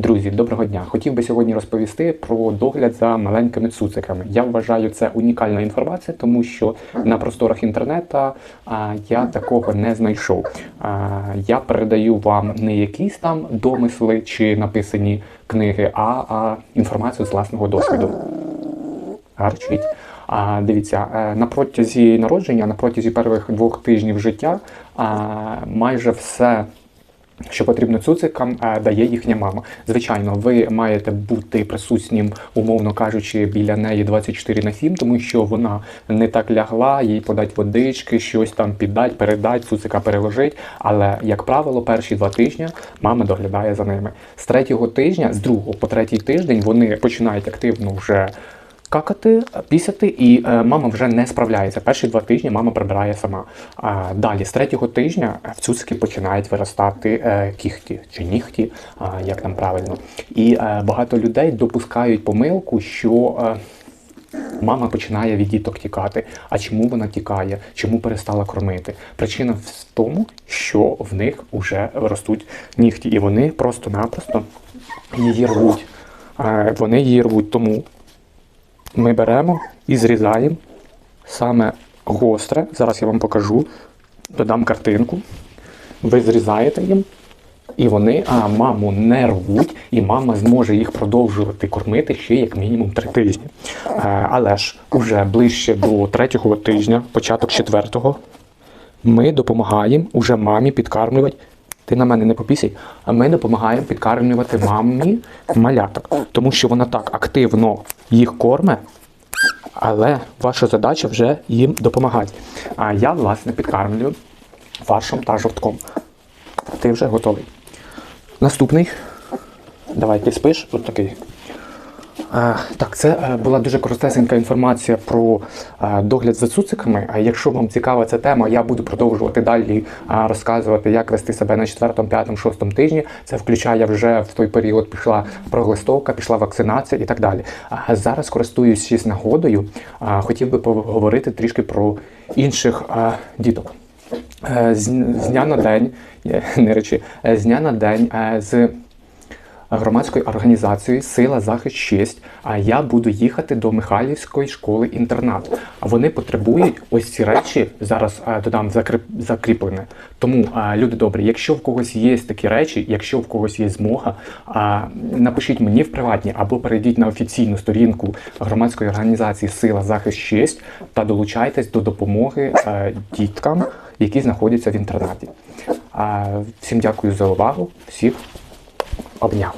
Друзі, доброго дня! Хотів би сьогодні розповісти про догляд за маленькими цуциками. Я вважаю це унікальна інформація, тому що на просторах інтернету я такого не знайшов. Я передаю вам не якісь там домисли чи написані книги, а, а інформацію з власного досвіду. Гарчить. А дивіться, е, на протязі народження, на протязі перших двох тижнів життя, а, майже все. Що потрібно цуцикам, е, дає їхня мама. Звичайно, ви маєте бути присутнім, умовно кажучи, біля неї 24 на 7, тому що вона не так лягла, їй подать водички, щось там піддать, передать, цуцика переложить. Але, як правило, перші два тижні мама доглядає за ними. З третього тижня, з другого по третій тиждень, вони починають активно вже. Какати, пісяти, і е, мама вже не справляється. Перші два тижні мама прибирає сама. Далі, з третього тижня, в цуцики починають виростати е, кіхті чи нігті, як там правильно. І е, багато людей допускають помилку, що. Е, Мама починає від діток тікати. А чому вона тікає? Чому перестала кормити? Причина в тому, що в них вже ростуть нігті, і вони просто-напросто її рвуть. Е, Вони її рвуть тому, ми беремо і зрізаємо саме гостре. Зараз я вам покажу, додам картинку. Ви зрізаєте їм, і вони а, маму не рвуть, і мама зможе їх продовжувати кормити ще як мінімум три тижні. Е, але ж уже ближче до третього тижня, початок четвертого, ми допомагаємо уже мамі підкармлювати. Ти на мене не попісяй, а ми допомагаємо підкармлювати мамі маляток, тому що вона так активно їх корме, але ваша задача вже їм допомагати. А я, власне, підкармлюю фаршем та жовтком. Ти вже готовий. Наступний. Давай, ти спиш. От такий. Е, Так, це е, була дуже коротесенька інформація про е, догляд за цуциками. Якщо вам цікава ця тема, я буду продовжувати далі розказувати, як вести себе на 4, 5, 6 тижні. Це включає вже в той період пішла проглистовка, пішла вакцинація і так далі. Зараз користуючись нагодою, хотів би поговорити трішки про інших діток. З, дня на день, не речі, з дня на день з громадською організацією Сила Захист 6, а я буду їхати до Михайлівської школи інтернат. А вони потребують ось ці речі зараз е, додам закріплене. Тому е, люди добрі, якщо в когось є такі речі, якщо в когось є змога, напишіть мені в приватні або перейдіть на офіційну сторінку громадської організації Сила Захист 6 та долучайтесь до допомоги е, діткам, які знаходяться в інтернаті. Всім дякую за увагу. Всіх 哦，不要。